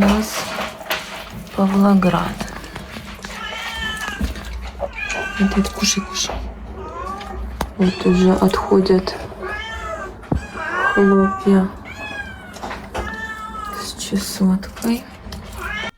нас Павлоград. Вот кушай, кушай. Вот уже отходят хлопья с чесоткой.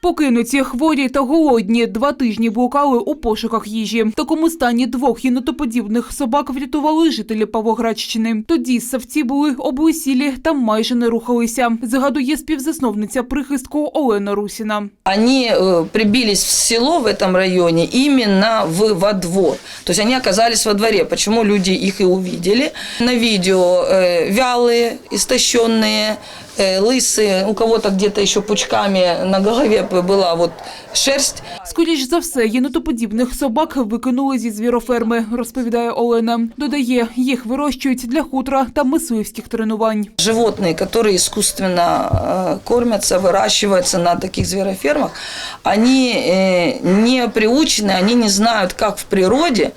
Покинуті, хворі та голодні два тижні блукали у пошуках їжі. В такому стані двох єнотоподібних собак врятували жителі Павлоградщини. Тоді савці були облесілі та майже не рухалися. Згадує співзасновниця прихистку Олена Русіна. Они э, прибились в село в этом районе именно в, во двор. То есть они оказались во дворе. Почему люди их и увидели? На видео э, вялые, истощенные, э, лысые, у кого-то где-то еще пучками на голове была вот шерсть. Скоріш за все, єнотоподібних собак викинули зі звіроферми, розповідає Олена. Додає, їх вирощують для хутра та мисливських тренувань. Животные, которые искусственно э, кормятся, выращиваются на таких зверофермах, они э, не приучены, они не знают, как в природе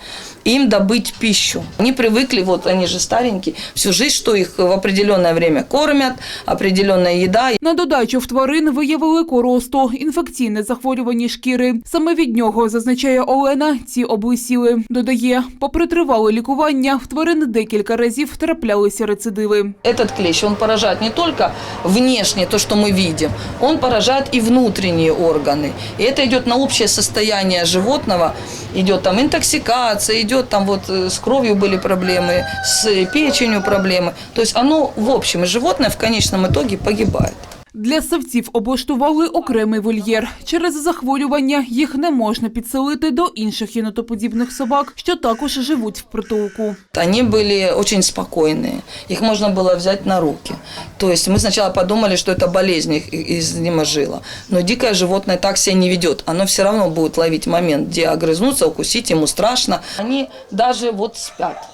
им добыть пищу. Они привыкли, вот они же старенькие, всю жизнь, что их в определенное время кормят, определенная еда. На додачу в тварин виявили коросту, інфекційне захворювання шкіри. Саме від нього, зазначає Олена, ці облисіли. Додає, попри тривале лікування, в тварин декілька разів траплялися рецидиви. Этот клещ, он поражает не только внешне, то, что мы видим, он поражает и внутренние органы. И это идет на общее состояние животного, идет там интоксикация, идет там вот э, с кровью были проблемы, с печенью проблемы. То есть оно в общем, и животное в конечном итоге погибает. Для савців облаштували окремий вольєр. Через захворювання їх не можна підселити до інших єнотоподібних собак, що також живуть в притулку. Они были очень спокойные, их можно было взять на руки. То есть мы сначала подумали, что это болезнь их изнеможила. Но дикое животное так себя не ведет. Оно все равно будет ловить момент, где огрызнуться, укусить, ему страшно. Они даже вот спят.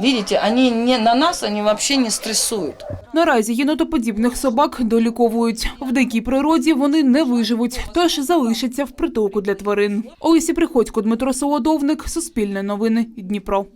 Видите, они не на нас, они вообще не стресують. Наразі єнотоподібних собак доліковують. В дикій природі вони не виживуть, тож залишаться в притулку для тварин. Олесі Приходько, Дмитро Солодовник, Суспільне новини, Дніпро.